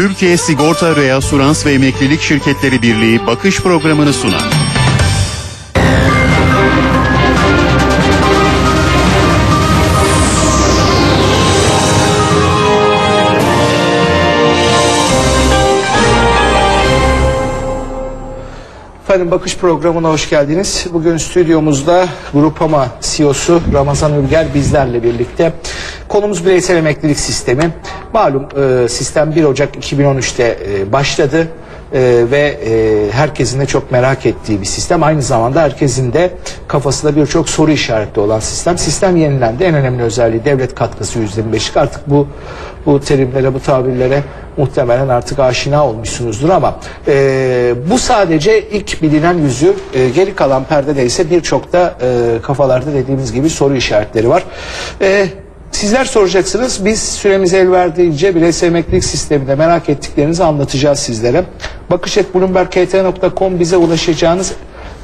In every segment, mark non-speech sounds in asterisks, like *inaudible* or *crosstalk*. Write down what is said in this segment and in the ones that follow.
Türkiye Sigorta Reasurans ve Emeklilik Şirketleri Birliği bakış programını sunar. Efendim Bakış programına hoş geldiniz. Bugün stüdyomuzda Grupama CEO'su Ramazan Ülger bizlerle birlikte. Konumuz bireysel emeklilik sistemi. Malum e, sistem 1 Ocak 2013'te e, başladı E, ve e, herkesin de çok merak ettiği bir sistem. Aynı zamanda herkesin de kafasında birçok soru işaretli olan sistem. Sistem yenilendi. En önemli özelliği devlet katkısı %25'lik. Artık bu bu terimlere, bu tabirlere muhtemelen artık aşina olmuşsunuzdur ama e, bu sadece ilk bilinen yüzü. E, geri kalan perdede ise birçok da e, kafalarda dediğimiz gibi soru işaretleri var. E, Sizler soracaksınız. Biz süremiz el verdiğince bireysel emeklilik sisteminde merak ettiklerinizi anlatacağız sizlere. Bakış.bloomberg.kt.com bize ulaşacağınız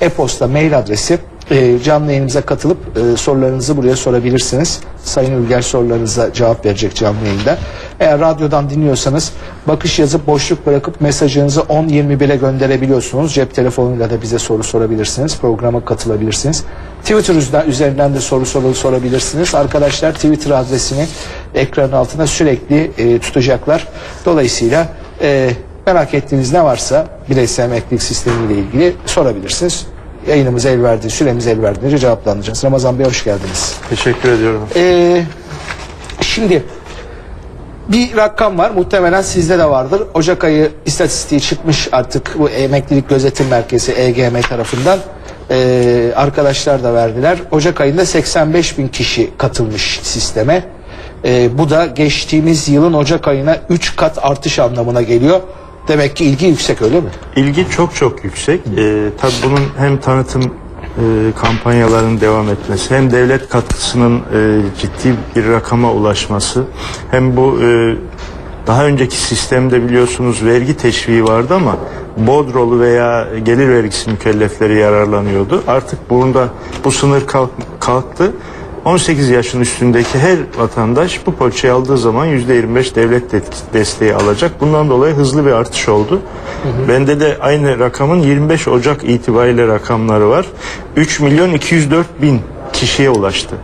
e-posta, mail adresi. E, canlı yayınımıza katılıp e, sorularınızı buraya sorabilirsiniz. Sayın Ülger sorularınıza cevap verecek canlı yayında. Eğer radyodan dinliyorsanız bakış yazıp boşluk bırakıp mesajınızı 10-21'e gönderebiliyorsunuz. Cep telefonuyla da bize soru sorabilirsiniz. Programa katılabilirsiniz. Twitter üzerinden- de soru soru sorabilirsiniz. Arkadaşlar Twitter adresini ekranın altına sürekli e, tutacaklar. Dolayısıyla e, merak ettiğiniz ne varsa bireysel emeklilik sistemiyle ilgili sorabilirsiniz. Yayınımız el verdiği, süremiz el verdiğince cevaplanacağız. Ramazan Bey hoş geldiniz. Teşekkür ediyorum. Ee, şimdi bir rakam var muhtemelen sizde de vardır. Ocak ayı istatistiği çıkmış artık bu emeklilik gözetim merkezi EGM tarafından. Ee, arkadaşlar da verdiler. Ocak ayında 85 bin kişi katılmış sisteme. Ee, bu da geçtiğimiz yılın Ocak ayına 3 kat artış anlamına geliyor. Demek ki ilgi yüksek öyle mi? İlgi çok çok yüksek. Ee, tabii bunun hem tanıtım e, kampanyalarının devam etmesi hem devlet katkısının e, ciddi bir rakama ulaşması hem bu e, daha önceki sistemde biliyorsunuz vergi teşviği vardı ama bodrolu veya gelir vergisi mükellefleri yararlanıyordu. Artık bunda bu sınır kalk- kalktı. 18 yaşın üstündeki her vatandaş bu poliçeyi aldığı zaman %25 devlet de- desteği alacak. Bundan dolayı hızlı bir artış oldu. Bende de aynı rakamın 25 Ocak itibariyle rakamları var. 3 milyon 204 bin kişiye ulaştı.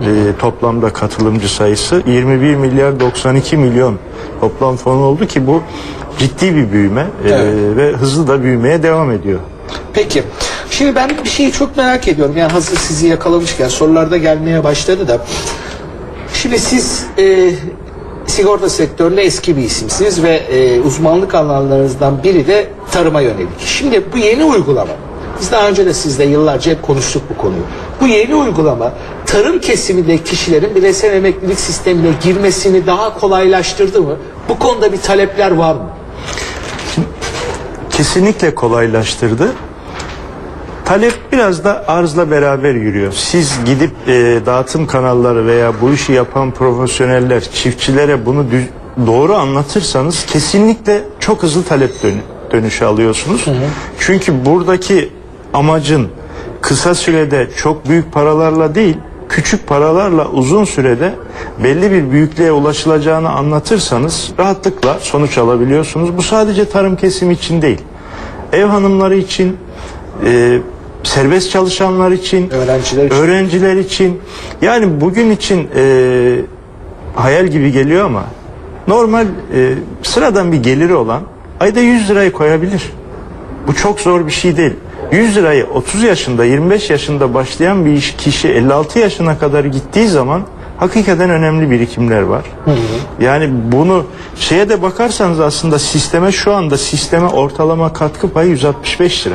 Ee, toplamda katılımcı sayısı 21 milyar 92 milyon toplam fon oldu ki bu ciddi bir büyüme ee, Evet. ve hızlı da büyümeye devam ediyor. Peki. Şimdi ben bir şeyi çok merak ediyorum. Yani hazır sizi yakalamışken sorularda gelmeye başladı da. Şimdi siz e, sigorta sektöründe eski bir isimsiniz ve e, uzmanlık alanlarınızdan biri de tarıma yönelik. Şimdi bu yeni uygulama, biz daha önce de sizle yıllarca hep konuştuk bu konuyu. Bu yeni uygulama tarım kesimindeki kişilerin bireysel emeklilik sistemine girmesini daha kolaylaştırdı mı? Bu konuda bir talepler var mı? Kesinlikle kolaylaştırdı. Talep biraz da arzla beraber yürüyor. Siz gidip e, dağıtım kanalları veya bu işi yapan profesyoneller, çiftçilere bunu düz- doğru anlatırsanız kesinlikle çok hızlı talep dön- dönüşü alıyorsunuz. Çünkü buradaki amacın kısa sürede çok büyük paralarla değil, küçük paralarla uzun sürede belli bir büyüklüğe ulaşılacağını anlatırsanız rahatlıkla sonuç alabiliyorsunuz. Bu sadece tarım kesimi için değil. Ev hanımları için, e, serbest çalışanlar için, Öğrenciler için. öğrenciler için. Yani bugün için e, hayal gibi geliyor ama normal e, sıradan bir geliri olan ayda 100 lirayı koyabilir. Bu çok zor bir şey değil. 100 lirayı 30 yaşında 25 yaşında başlayan bir iş- kişi 56 yaşına kadar gittiği zaman hakikaten önemli birikimler var. Yani bunu şeye de bakarsanız aslında sisteme şu anda sisteme ortalama katkı payı 165 lira.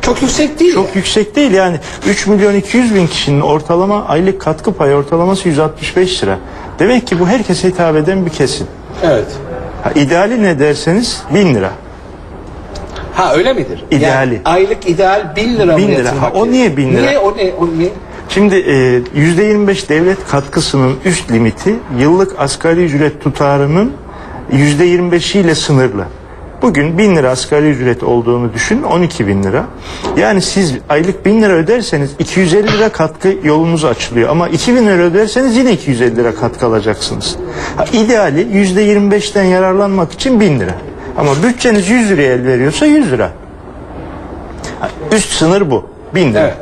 Çok yüksek değil. Çok yüksek değil yani 3 milyon 200 bin kişinin ortalama aylık katkı payı ortalaması 165 lira. Demek ki bu herkese hitap eden bir kesim. Evet. Ha, ideali ne derseniz 1000 lira. Ha öyle midir? İdeali. Yani aylık ideal 1000 lira mı Bin lira. yatırmak Ha, o niye bin lira? Niye o ne? O niye? Şimdi e, %25 devlet katkısının üst limiti yıllık asgari ücret tutarının %25 ile sınırlı. Bugün 1000 lira asgari ücret olduğunu düşün 12 bin lira. Yani siz aylık 1000 lira öderseniz 250 lira katkı yolunuz açılıyor. Ama 2000 lira öderseniz yine 250 lira katkı alacaksınız. Ha, ideali %25'ten yararlanmak için 1000 lira. Ama bütçeniz 100 liraya el veriyorsa 100 lira. Üst sınır bu. 1000 lira. Evet.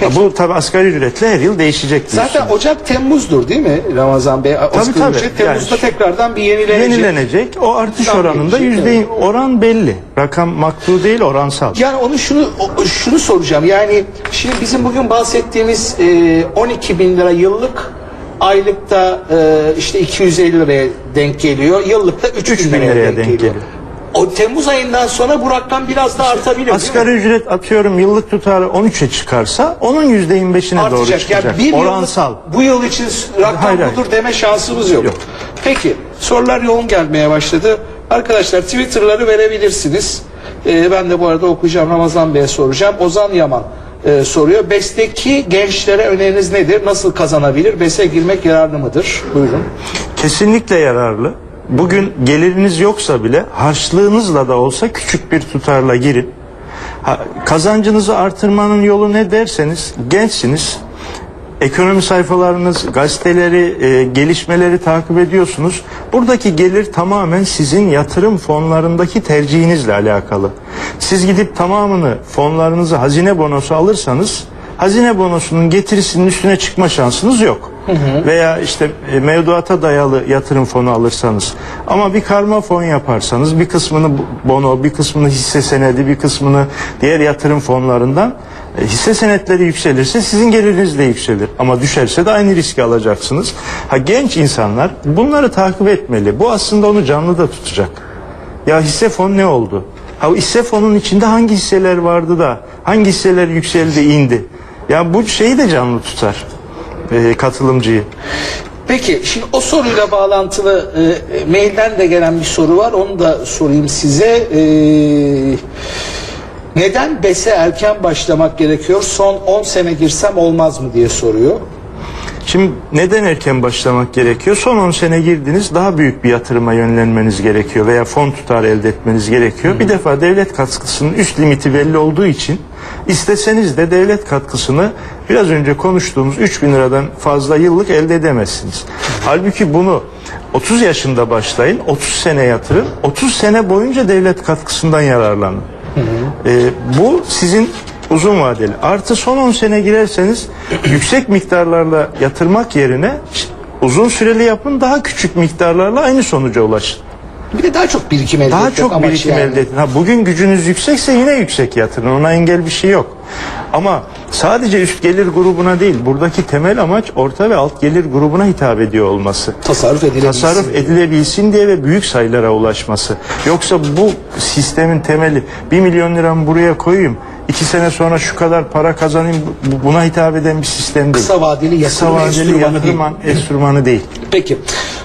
Ha, bu tabi asgari ücretle her yıl değişecek. Zaten. Ocak Temmuz'dur değil mi Ramazan Bey? Asgari tabii. ücret Temmuz'da Yani- tekrardan bir yenilenecek. yenilenecek. O artış oranında yüzde oran belli. Rakam maktu değil oransal. Yani onu şunu şunu soracağım. Yani şimdi bizim bugün bahsettiğimiz e, 12 bin lira yıllık aylıkta e, işte 250 liraya denk geliyor. Yıllıkta 3 bin liraya, denk, geliyor. geliyor. O Temmuz ayından sonra bu rakam biraz daha artabilir? Asgari ücret atıyorum yıllık tutarı 13'e çıkarsa onun yüzde 25'ine doğru artacak. çıkacak. Yani bir Oransal. yıllık bu yıl için rakam Hayır, hayır. budur deme şansımız yok. Yok. Peki sorular yoğun gelmeye başladı. Arkadaşlar Twitter'ları verebilirsiniz. Ee, ben de bu arada okuyacağım Ramazan Bey'e soracağım. Ozan Yaman e, soruyor. BES'teki gençlere öneriniz nedir? Nasıl kazanabilir? BES'e girmek yararlı mıdır? Buyurun. Kesinlikle yararlı. Bugün geliriniz yoksa bile harçlığınızla da olsa küçük bir tutarla girin. Ha, kazancınızı artırmanın yolu ne derseniz gençsiniz. Ekonomi sayfalarınız, gazeteleri, e, gelişmeleri takip ediyorsunuz. Buradaki gelir tamamen sizin yatırım fonlarındaki tercihinizle alakalı. Siz gidip tamamını fonlarınızı hazine bonosu alırsanız hazine bonosunun getirisinin üstüne çıkma şansınız yok. Veya işte e, mevduata dayalı yatırım fonu alırsanız ama bir karma fon yaparsanız bir kısmını bono, bir kısmını hisse senedi, bir kısmını diğer yatırım fonlarından e, hisse senetleri yükselirse sizin geliriniz de yükselir. Ama düşerse de aynı riski alacaksınız. Ha genç insanlar bunları takip etmeli. Bu aslında onu canlı da tutacak. Ya hisse fon ne oldu? Ha hisse fonun içinde hangi hisseler vardı da hangi hisseler yükseldi indi? Ya bu şeyi de canlı tutar. E, katılımcıyı. Peki şimdi o soruyla bağlantılı e, mailden de gelen bir soru var. Onu da sorayım size. E, neden BES'e erken başlamak gerekiyor? Son 10 sene girsem olmaz mı diye soruyor. Şimdi neden erken başlamak gerekiyor? Son 10 sene girdiniz daha büyük bir yatırıma yönlenmeniz gerekiyor veya fon tutarı elde etmeniz gerekiyor. Bir defa devlet katkısının üst limiti belli olduğu için isteseniz de devlet katkısını biraz önce konuştuğumuz 3 bin liradan fazla yıllık elde edemezsiniz. Halbuki bunu 30 yaşında başlayın, 30 sene yatırın, 30 sene boyunca devlet katkısından yararlanın. Ee, bu sizin uzun vadeli. Artı son 10 sene girerseniz yüksek miktarlarla yatırmak yerine uzun süreli yapın daha küçük miktarlarla aynı sonuca ulaşın. Bir de daha çok birikim elde Daha etmek çok amaç birikim yani. elde edin. Ha, bugün gücünüz yüksekse yine yüksek yatırın. Ona engel bir şey yok. Ama sadece üst gelir grubuna değil, buradaki temel amaç orta ve alt gelir grubuna hitap ediyor olması. Tasarruf edilebilsin. Tasarruf edilebilsin diye ve büyük sayılara ulaşması. Yoksa bu sistemin temeli 1 milyon liramı buraya koyayım. iki sene sonra şu kadar para kazanayım bu- buna hitap eden bir sistem değil. Kısa vadeli Kısa yatırım vadeli enstrümanı yatırım enstrümanı değil. Peki.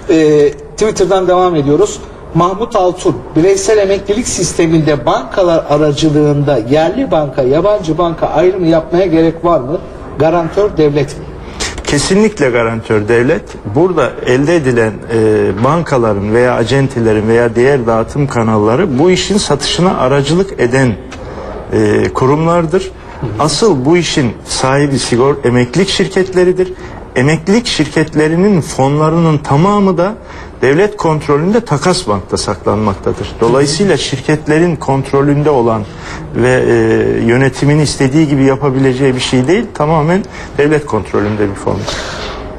Ee, Twitter'dan devam ediyoruz. Mahmut Altun, bireysel emeklilik sisteminde bankalar aracılığında yerli banka, yabancı banka ayrımı yapmaya gerek var mı? Garantör devlet mi? Kesinlikle garantör devlet. Burada elde edilen e, bankaların veya acentelerin veya diğer dağıtım kanalları bu işin satışına aracılık eden e, kurumlardır. Asıl bu işin sahibi sigor emeklilik şirketleridir. Emeklilik şirketlerinin fonlarının tamamı da devlet kontrolünde takas bankta saklanmaktadır. Dolayısıyla şirketlerin kontrolünde olan ve e, yönetimin istediği gibi yapabileceği bir şey değil. Tamamen devlet kontrolünde bir fon.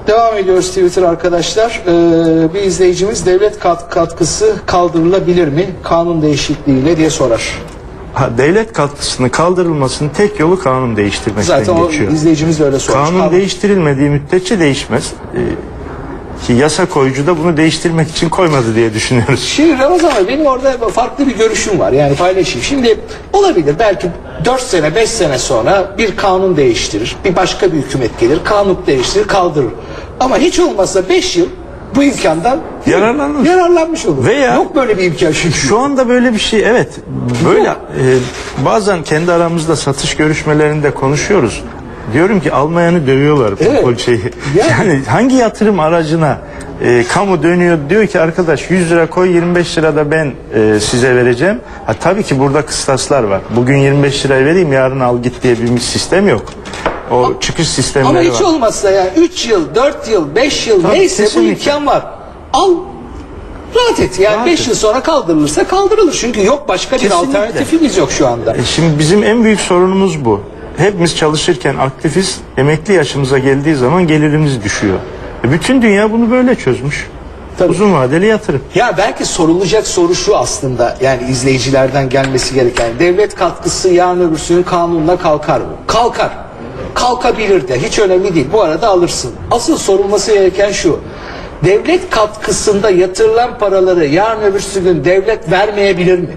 Devam ediyoruz Twitter arkadaşlar. Ee, bir izleyicimiz devlet kat- katkısı kaldırılabilir mi? Kanun değişikliğiyle diye sorar. Ha, devlet katkısının kaldırılmasının tek yolu kanun değiştirmekten Zaten o geçiyor. izleyicimiz de öyle sormuş. Kanun Kanun- değiştirilmediği müddetçe değişmez. Ee, ki yasa koyucu da bunu değiştirmek için koymadı diye düşünüyoruz. Şimdi Ramazan Bey benim orada farklı bir görüşüm var yani paylaşayım. Şimdi olabilir belki 4 sene 5 sene sonra bir kanun değiştirir. Bir başka bir hükümet gelir kanun değiştirir kaldırır. Ama hiç olmazsa 5 yıl bu imkandan Yararlanır. yararlanmış olur. Veya- Yok böyle bir imkan çünkü. Şu anda böyle bir şey evet böyle e, bazen kendi aramızda satış görüşmelerinde konuşuyoruz. Diyorum ki almayanı dövüyorlar bu Evet. poliçeyi. *laughs* Yani- Yani hangi yatırım aracına E, kamu dönüyor diyor ki arkadaş 100 lira koy 25 lira da ben e, size vereceğim. Ha, tabii ki burada kıstaslar var. Bugün 25 lirayı vereyim yarın al git diye bir sistem yok. O çıkış sistemleri Ama hiç var. olmazsa yani 3 yıl, 4 yıl, 5 yıl Tabii, neyse kesinlikle. bu imkan var. Al rahat et. Yani Rahat 5 et. yıl sonra kaldırılırsa kaldırılır. Çünkü yok başka bir Kesinlikle. alternatifimiz yok şu anda. E şimdi bizim en büyük sorunumuz bu. Hepimiz çalışırken aktifiz, emekli yaşımıza geldiği zaman gelirimiz düşüyor. E bütün dünya bunu böyle çözmüş. Tabii. Uzun vadeli yatırım. Ya belki sorulacak soru şu aslında yani izleyicilerden gelmesi gereken devlet katkısı yarın öbürsü gün kanunla kalkar mı? Kalkar. Kalkabilir de hiç önemli değil. Bu arada alırsın. Asıl sorulması gereken şu. Devlet katkısında yatırılan paraları yarın öbürsü gün devlet vermeyebilir mi?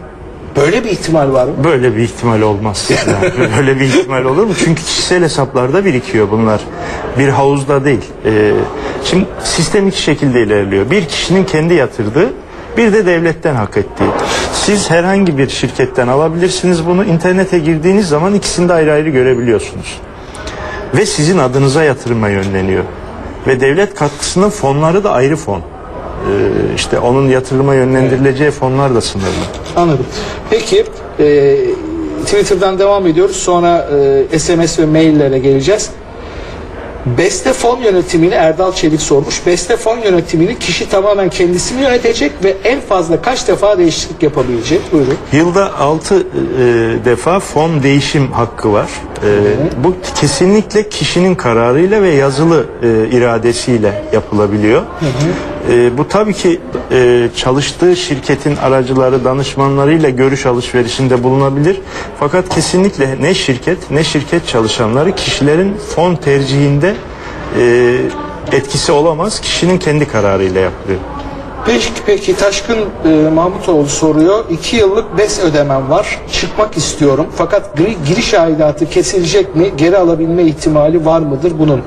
Böyle bir ihtimal var mı? Böyle bir ihtimal olmaz. *laughs* Yani böyle bir ihtimal olur mu? Çünkü kişisel hesaplarda birikiyor bunlar. Bir havuzda değil. Ee, şimdi sistem iki şekilde ilerliyor. Bir kişinin kendi yatırdığı, bir de devletten hak ettiği. Siz herhangi bir şirketten alabilirsiniz bunu. İnternete girdiğiniz zaman ikisini de ayrı ayrı görebiliyorsunuz. Ve sizin adınıza yatırıma yönleniyor. Ve devlet katkısının fonları da ayrı fon. Ee, işte onun yatırıma yönlendirileceği fonlar da sınırlı. Anladım. Peki e, Twitter'dan devam ediyoruz. Sonra e, SMS ve maillere geleceğiz. Beste fon yönetimini Erdal Çelik sormuş. Beste fon yönetimini kişi tamamen kendisi mi yönetecek ve en fazla kaç defa değişiklik yapabilecek? Buyurun. Yılda 6 defa fon değişim hakkı var. E, bu kesinlikle kişinin kararıyla ve yazılı e, iradesiyle yapılabiliyor. E, bu tabii ki e, çalıştığı şirketin aracıları, danışmanlarıyla görüş alışverişinde bulunabilir. Fakat kesinlikle ne şirket ne şirket çalışanları kişilerin fon tercihinde e, etkisi olamaz. Kişinin kendi kararıyla yapılıyor. Peki, peki Taşkın e, Mahmutoğlu soruyor. İki yıllık BES ödemem var. Çıkmak istiyorum. Fakat gri- giriş aidatı kesilecek mi? Geri alabilme ihtimali var mıdır bunun?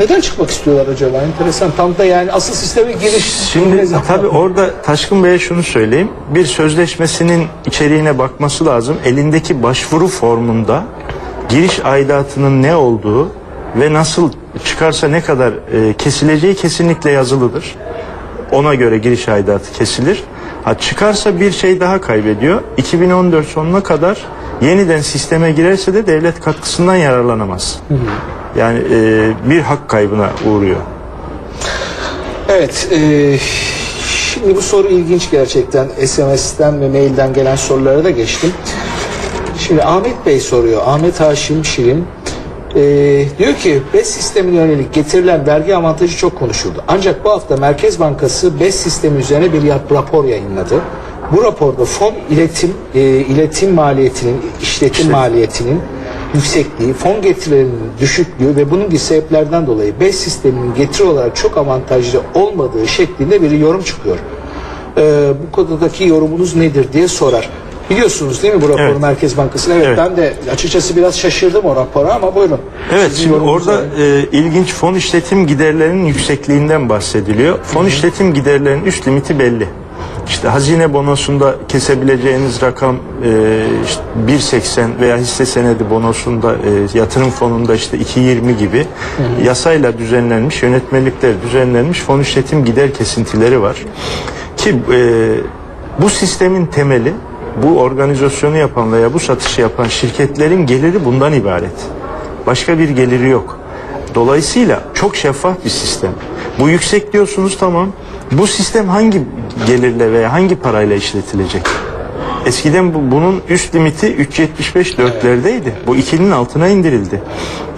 Neden çıkmak istiyorlar acaba? Enteresan. Tam da yani asıl sisteme giriş. Şimdi tabii orada Taşkın Bey'e şunu söyleyeyim. Bir sözleşmesinin içeriğine bakması lazım. Elindeki başvuru formunda giriş aidatının ne olduğu ve nasıl çıkarsa ne kadar e, kesileceği kesinlikle yazılıdır. Ona göre giriş aidatı kesilir. Ha çıkarsa bir şey daha kaybediyor. 2014 sonuna kadar yeniden sisteme girerse de devlet katkısından yararlanamaz. Yani e, bir hak kaybına uğruyor. Evet. e, şimdi bu soru ilginç gerçekten. SMS'ten ve mailden gelen sorulara da geçtim. Şimdi Ahmet Bey soruyor. Ahmet Haşim Şirin. e, diyor ki BES sistemine yönelik getirilen vergi avantajı çok konuşuldu. Ancak bu hafta Merkez Bankası BES sistemi üzerine bir rapor yayınladı. Bu raporda fon iletim e, iletim maliyetinin, işletim maliyetinin yüksekliği, fon getirilerinin düşüklüğü ve bunun gibi sebeplerden dolayı BES sisteminin getiri olarak çok avantajlı olmadığı şeklinde bir yorum çıkıyor. Ee, bu konudaki yorumunuz nedir diye sorar. Biliyorsunuz değil mi bu raporu Evet. Merkez Bankası'nın? Evet, Evet. ben de açıkçası biraz şaşırdım o rapora ama buyurun. Evet Sizin şimdi orada e, ilginç fon işletim giderlerinin yüksekliğinden bahsediliyor. Fon işletim giderlerinin üst limiti belli. İşte hazine bonosunda kesebileceğiniz rakam e, işte 1.80 veya hisse senedi bonosunda e, yatırım fonunda işte 2.20 gibi yasayla düzenlenmiş yönetmelikler düzenlenmiş fon işletim gider kesintileri var. Ki e, bu sistemin temeli bu organizasyonu yapan veya bu satışı yapan şirketlerin geliri bundan ibaret. Başka bir geliri yok. Dolayısıyla çok şeffaf bir sistem. Bu yüksek diyorsunuz tamam. Bu sistem hangi gelirle veya hangi parayla işletilecek? Eskiden bu, bunun üst limiti 3.75 dörtlerdeydi. Bu ikinin altına indirildi.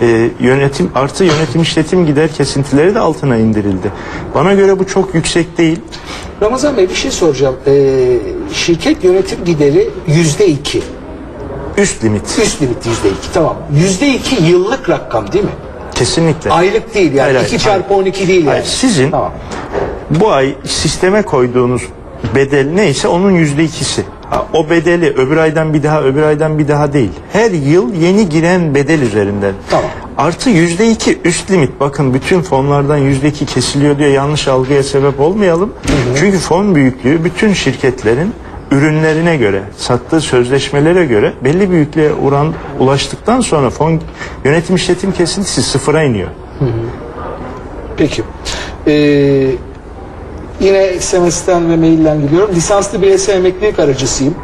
Ee, yönetim artı yönetim işletim gider kesintileri de altına indirildi. Bana göre bu çok yüksek değil. Ramazan Bey bir şey soracağım. Ee, şirket yönetim gideri yüzde iki. Üst limit. Üst limit yüzde iki. Tamam. Yüzde iki yıllık rakam değil mi? Kesinlikle. Aylık değil yani. Hayır, hayır, 2 çarpı 12 değil yani. Hayır, sizin Tamam. bu ay sisteme koyduğunuz bedel neyse onun yüzde ikisi. O bedeli öbür aydan bir daha öbür aydan bir daha değil. Her yıl yeni giren bedel üzerinden. Tamam. Artı yüzde iki üst limit. Bakın bütün fonlardan yüzde iki kesiliyor diye yanlış algıya sebep olmayalım. Çünkü fon büyüklüğü bütün şirketlerin ürünlerine göre, sattığı sözleşmelere göre belli büyüklüğe oran ulaştıktan sonra fon yönetim işletim kesintisi sıfıra iniyor. Peki. Ee, Yine SMS'ten ve mailden gidiyorum. Lisanslı bireysel emeklilik aracısıyım.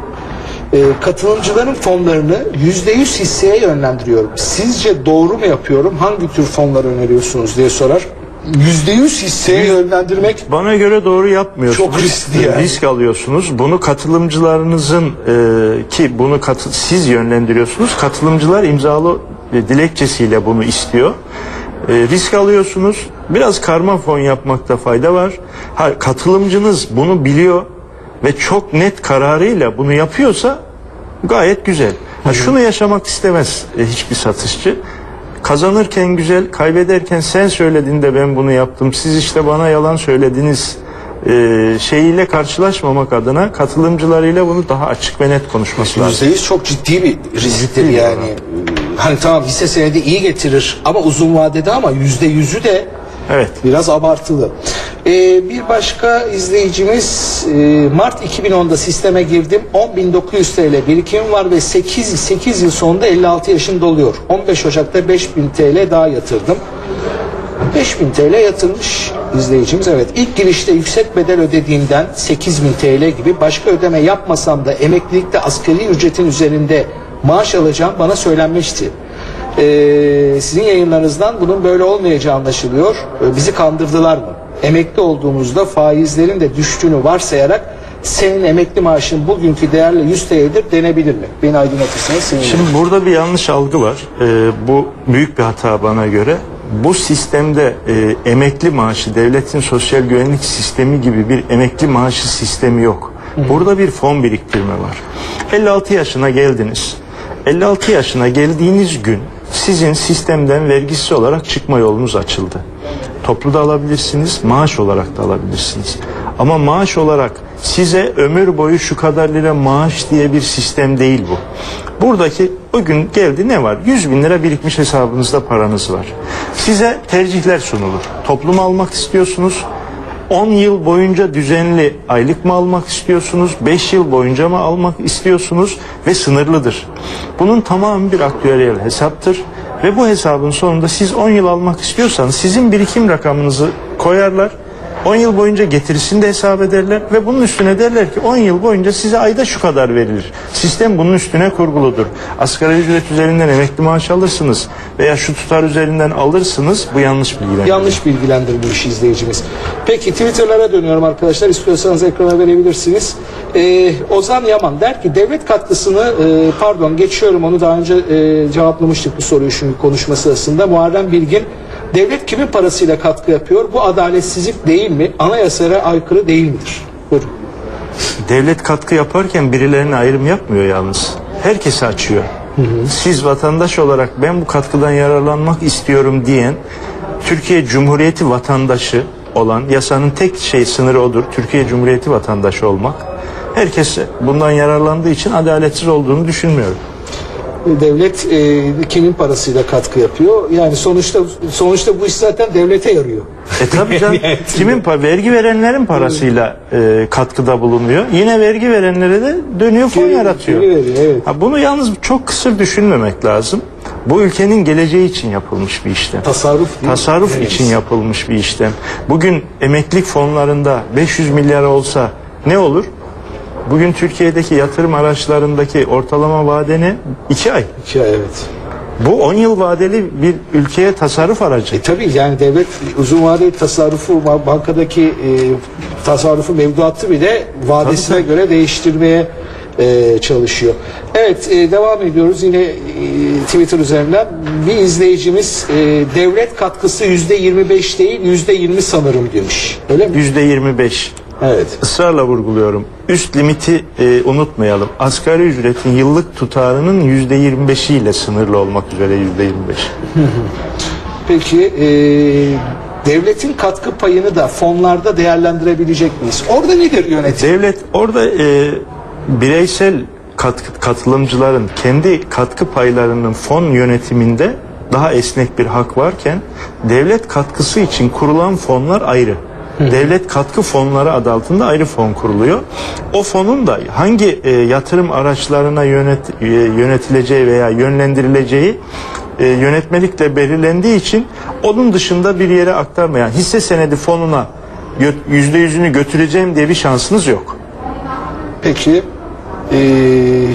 Ee, katılımcıların fonlarını %100 hisseye yönlendiriyorum. Sizce doğru mu yapıyorum? Hangi tür fonlar öneriyorsunuz diye sorar. %100 hisseye yönlendirmek Bana göre doğru yapmıyorsunuz. Çok riskli yani. Risk alıyorsunuz. Bunu katılımcılarınızın e, ki bunu katı- siz yönlendiriyorsunuz. Katılımcılar imzalı e, dilekçesiyle bunu istiyor. E, risk alıyorsunuz. Biraz karma fon yapmakta fayda var. Ha, katılımcınız bunu biliyor ve çok net kararıyla bunu yapıyorsa gayet güzel. Ha, şunu yaşamak istemez e, hiçbir satışçı. Kazanırken güzel, kaybederken sen söyledin de ben bunu yaptım. Siz işte bana yalan söylediniz e, şeyiyle karşılaşmamak adına katılımcılarıyla bunu daha açık ve net konuşması lazım. %100 çok ciddi bir risktir bir yani. Hani tamam hisse senedi iyi getirir ama uzun vadede ama %100'ü de Evet. Biraz abartılı. Ee, bir başka izleyicimiz e, Mart 2010'da sisteme girdim. 10.900 TL birikimim var ve 8, 8 yıl sonunda 56 yaşında oluyor. 15 Ocak'ta 5000 TL daha yatırdım. 5000 TL yatırmış izleyicimiz. Evet ilk girişte yüksek bedel ödediğimden 8000 TL gibi başka ödeme yapmasam da emeklilikte asgari ücretin üzerinde maaş alacağım bana söylenmişti. Ee, sizin yayınlarınızdan bunun böyle olmayacağı anlaşılıyor. Ee, bizi kandırdılar mı? Emekli olduğumuzda faizlerin de düştüğünü varsayarak senin emekli maaşın bugünkü değerle 100 TL'dir denebilir mi? Beni aydınlatırsanız sevinirim. Şimdi burada bir yanlış algı var. E, bu büyük bir hata bana göre. Bu sistemde e, emekli maaşı, devletin sosyal güvenlik sistemi gibi bir emekli maaşı sistemi yok. Burada bir fon biriktirme var. 56 yaşına geldiniz. 56 yaşına geldiğiniz gün sizin sistemden vergisiz olarak çıkma yolunuz açıldı. Toplu da alabilirsiniz, maaş olarak da alabilirsiniz. Ama maaş olarak size ömür boyu şu kadar lira maaş diye bir sistem değil bu. Buradaki o gün geldi ne var? 100 bin lira birikmiş hesabınızda paranız var. Size tercihler sunulur. Toplum almak istiyorsunuz. 10 yıl boyunca düzenli aylık mı almak istiyorsunuz? 5 yıl boyunca mı almak istiyorsunuz? Ve sınırlıdır. Bunun tamamı bir aktüeryel hesaptır. Ve bu hesabın sonunda siz 10 yıl almak istiyorsanız sizin birikim rakamınızı koyarlar. 10 yıl boyunca getirisini de hesap ederler ve bunun üstüne derler ki 10 yıl boyunca size ayda şu kadar verilir. Sistem bunun üstüne kurguludur. Asgari ücret üzerinden emekli maaş alırsınız veya şu tutar üzerinden alırsınız. Bu yanlış bilgilendirme. Yanlış bilgilendirilmiş izleyicimiz. Peki Twitter'lara dönüyorum arkadaşlar. İstiyorsanız ekrana verebilirsiniz. Ee, Ozan Yaman der ki devlet katkısını e, pardon geçiyorum onu daha önce e, cevaplamıştık bu soruyu çünkü konuşma sırasında. Muharrem Bilgin devlet kimin parasıyla katkı yapıyor? Bu adaletsizlik değil mi? Anayasaya aykırı değil midir? Buyurun. Devlet katkı yaparken birilerine ayrım yapmıyor yalnız. Herkese açıyor. Siz vatandaş olarak ben bu katkıdan yararlanmak istiyorum diyen Türkiye Cumhuriyeti vatandaşı olan yasanın tek şey sınırı odur. Türkiye Cumhuriyeti vatandaşı olmak. Herkes bundan yararlandığı için adaletsiz olduğunu düşünmüyorum. Devlet e, kimin parasıyla katkı yapıyor? Yani sonuçta sonuçta bu iş zaten devlete yarıyor. E tabii canım. *laughs* Kimin pa vergi verenlerin parasıyla e, katkıda bulunuyor. Yine vergi verenlere de dönüyor fon Geri- yaratıyor. geri veriyor, evet. Ha, bunu yalnız çok kısır düşünmemek lazım. Bu ülkenin geleceği için yapılmış bir işlem. Tasarruf değil mi? Tasarruf Evet. için yapılmış bir işlem. Bugün emeklilik fonlarında 500 milyar olsa ne olur? Bugün Türkiye'deki yatırım araçlarındaki ortalama vade ne? 2 ay. İki ay, evet. Bu 10 yıl vadeli bir ülkeye tasarruf aracı. E tabii yani devlet uzun vadeli tasarrufu ba- bankadaki e, tasarrufu mevduatı bile vadesine Tabii, göre değiştirmeye e, çalışıyor. Evet e, devam ediyoruz yine e, Twitter üzerinden bir izleyicimiz e, devlet katkısı yüzde 25 değil yüzde 20 sanırım demiş. Öyle mi? %25. Evet. Israrla vurguluyorum. Üst limiti e, unutmayalım. Asgari ücretin yıllık tutarının %25'i ile sınırlı olmak üzere %25. *laughs* Peki e, devletin katkı payını da fonlarda değerlendirebilecek miyiz? Orada nedir yönetim? Devlet orada e, bireysel katkı, katılımcıların kendi katkı paylarının fon yönetiminde daha esnek bir hak varken devlet katkısı için kurulan fonlar ayrı. *laughs* Devlet katkı fonları adı altında ayrı fon kuruluyor. O fonun da hangi e, yatırım araçlarına yönet, e, yönetileceği veya yönlendirileceği e, yönetmelikle belirlendiği için onun dışında bir yere aktarmayan hisse senedi fonuna yüzde yüzünü götüreceğim diye bir şansınız yok. Peki ee,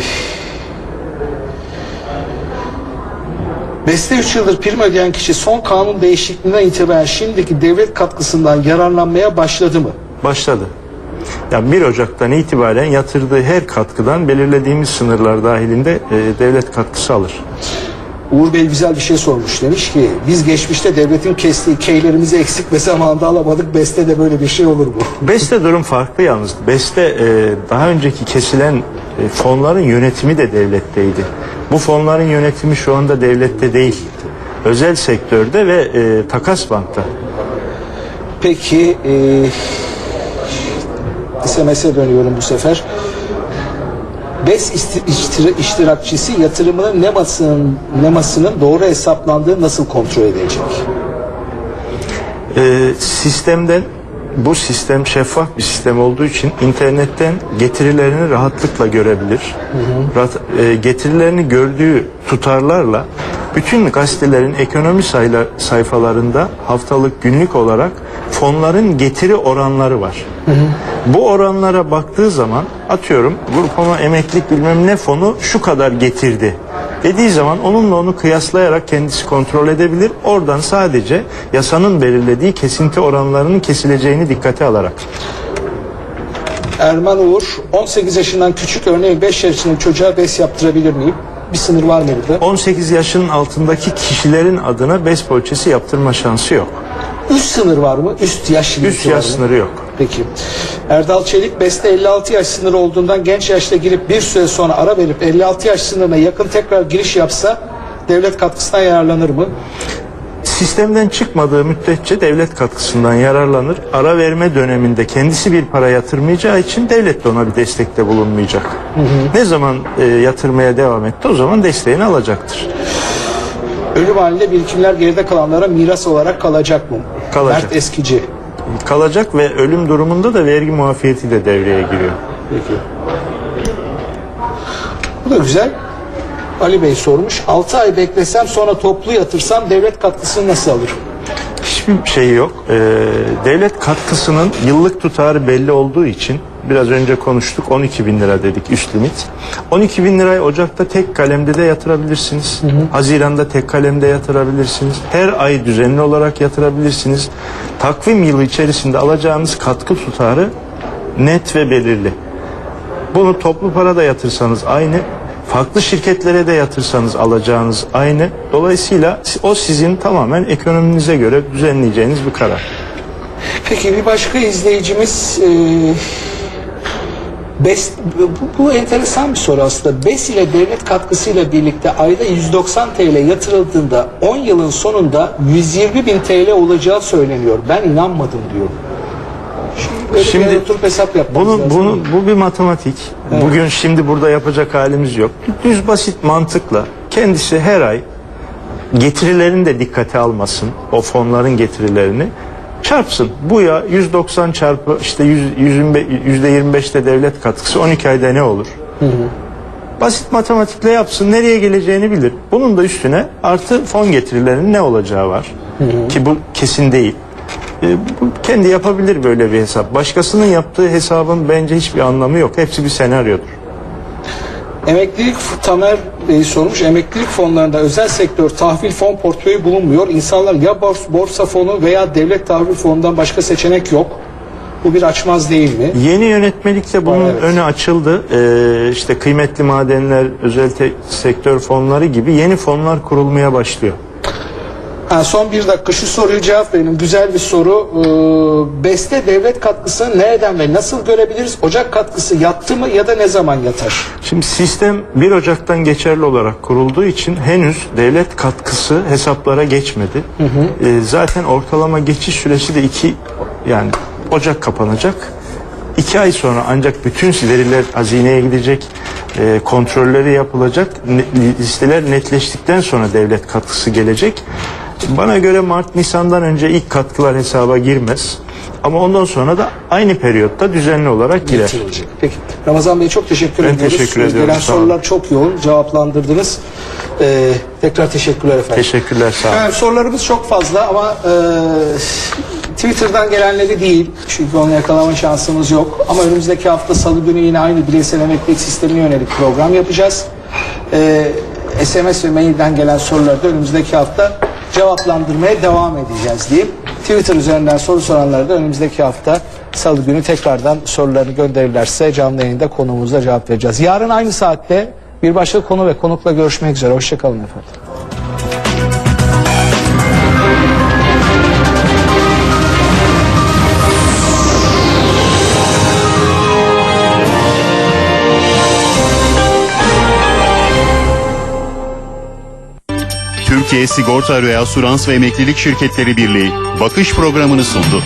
Beste 3 yıldır prim ödeyen kişi son kanun değişikliğinden itibaren şimdiki devlet katkısından yararlanmaya başladı mı? Başladı. Yani 1 Ocak'tan itibaren yatırdığı her katkıdan belirlediğimiz sınırlar dahilinde e, devlet katkısı alır. Uğur Bey güzel bir şey sormuş. Demiş ki biz geçmişte devletin kestiği keylerimizi eksik ve zamanında alamadık. Beste de böyle bir şey olur mu? *laughs* BES'te durum farklı yalnız. BES'te e, daha önceki kesilen e, fonların yönetimi de devletteydi. Bu fonların yönetimi şu anda devlette değil. Özel sektörde ve e, takas bankta. Peki e, SMS'e dönüyorum bu sefer. BES iştira- iştirakçısı yatırımının nemasının, nemasının doğru hesaplandığı nasıl kontrol edecek? E, sistemden bu sistem şeffaf bir sistem olduğu için internetten getirilerini rahatlıkla görebilir. Rahat- e, getirilerini gördüğü tutarlarla bütün gazetelerin ekonomi sayla- sayfalarında haftalık günlük olarak fonların getiri oranları var. Bu oranlara baktığı zaman atıyorum grupama emeklilik bilmem ne fonu şu kadar getirdi dediği zaman onunla onu kıyaslayarak kendisi kontrol edebilir. Oradan sadece yasanın belirlediği kesinti oranlarının kesileceğini dikkate alarak. Erman Uğur 18 yaşından küçük örneğin 5 yaşındaki çocuğa BES yaptırabilir miyim? Bir sınır var mı burada? 18 yaşının altındaki kişilerin adına bez poliçesi yaptırma şansı yok. Üst sınır var mı? Üst yaş limiti Üst var yaş mı? sınırı yok. Peki. Erdal Çelik BES'te 56 yaş sınırı olduğundan genç yaşta girip bir süre sonra ara verip 56 yaş sınırına yakın tekrar giriş yapsa devlet katkısından yararlanır mı? Sistemden çıkmadığı müddetçe devlet katkısından yararlanır. Ara verme döneminde kendisi bir para yatırmayacağı için devlet de ona bir destekte bulunmayacak. Ne zaman e, yatırmaya devam etti o zaman desteğini alacaktır. Ölüm halinde birikimler geride kalanlara miras olarak kalacak mı? Kalacak. Mert Eskici. Kalacak ve ölüm durumunda da vergi muafiyeti de devreye giriyor. Peki. Bu da güzel. Ali Bey sormuş. 6 ay beklesem sonra toplu yatırsam devlet katkısını nasıl alırım? Hiçbir şey yok. Ee, devlet katkısının yıllık tutarı belli olduğu için biraz önce konuştuk 12 bin lira dedik üst limit. 12 bin lirayı Ocak'ta tek kalemde de yatırabilirsiniz. Haziran'da tek kalemde yatırabilirsiniz. Her ay düzenli olarak yatırabilirsiniz. Takvim yılı içerisinde alacağınız katkı tutarı net ve belirli. Bunu toplu para da yatırsanız aynı, farklı şirketlere de yatırsanız alacağınız aynı. Dolayısıyla o sizin tamamen ekonominize göre düzenleyeceğiniz bir karar. Peki bir başka izleyicimiz e, BES, bu, bu enteresan bir soru aslında. BES ile devlet katkısıyla birlikte ayda 190 TL yatırıldığında 10 yılın sonunda 120 bin TL olacağı söyleniyor. Ben inanmadım diyor. Şimdi, böyle Şimdi bir oturup hesap yapmamız Bunu, lazım. bunu, bu bir matematik. Bugün şimdi burada yapacak halimiz yok. Düz basit mantıkla kendisi her ay getirilerini de dikkate almasın. O fonların getirilerini çarpsın. Bu ya 190 çarpı işte 100, yüzde 25'te devlet katkısı 12 ayda ne olur? Basit matematikle yapsın nereye geleceğini bilir. Bunun da üstüne artı fon getirilerinin ne olacağı var. Ki bu kesin değil. E, bu kendi yapabilir böyle bir hesap. Başkasının yaptığı hesabın bence hiçbir anlamı yok. Hepsi bir senaryodur. Emeklilik Tamer Bey sormuş. Emeklilik fonlarında özel sektör tahvil fon portföyü bulunmuyor. İnsanlar ya bors, borsa fonu veya devlet tahvil fonundan başka seçenek yok. Bu bir açmaz değil mi? Yeni yönetmelikte bunun Evet. önü açıldı. Ee, işte kıymetli madenler, özel sektör fonları gibi yeni fonlar kurulmaya başlıyor. Ha, son bir dakika şu soruyu cevap verin. Güzel bir soru. Ee, BES'te devlet katkısını nereden ve nasıl görebiliriz? Ocak katkısı yattı mı ya da ne zaman yatar? Şimdi sistem 1 Ocak'tan geçerli olarak kurulduğu için henüz devlet katkısı hesaplara geçmedi. Ee, zaten ortalama geçiş süresi de 2 yani Ocak kapanacak. 2 ay sonra ancak bütün veriler hazineye gidecek, e, kontrolleri yapılacak, ne- listeler netleştikten sonra devlet katkısı gelecek. Bana göre Mart Nisan'dan önce ilk katkılar hesaba girmez. Ama ondan sonra da aynı periyotta düzenli olarak girer. Peki. Ramazan Bey çok teşekkür Ben ediyoruz. teşekkür ediyorum, Gelen sorular çok yoğun. Cevaplandırdınız. Ee, tekrar teşekkürler efendim. Teşekkürler sağ olun. Efendim sorularımız çok fazla ama e, Twitter'dan gelenleri değil çünkü onu yakalama şansımız yok. Ama önümüzdeki hafta salı günü yine aynı bireysel emeklilik sistemine yönelik program yapacağız. Ee, SMS ve mailden gelen soruları da önümüzdeki hafta cevaplandırmaya devam edeceğiz diyeyim. Twitter üzerinden soru soranlara da önümüzdeki hafta salı günü tekrardan sorularını gönderirlerse canlı yayında konuğumuzla cevap vereceğiz. Yarın aynı saatte bir başka konu ve konukla görüşmek üzere. Hoşçakalın efendim. Türkiye Sigorta Reasurans ve Emeklilik Şirketleri Birliği bakış programını sundu.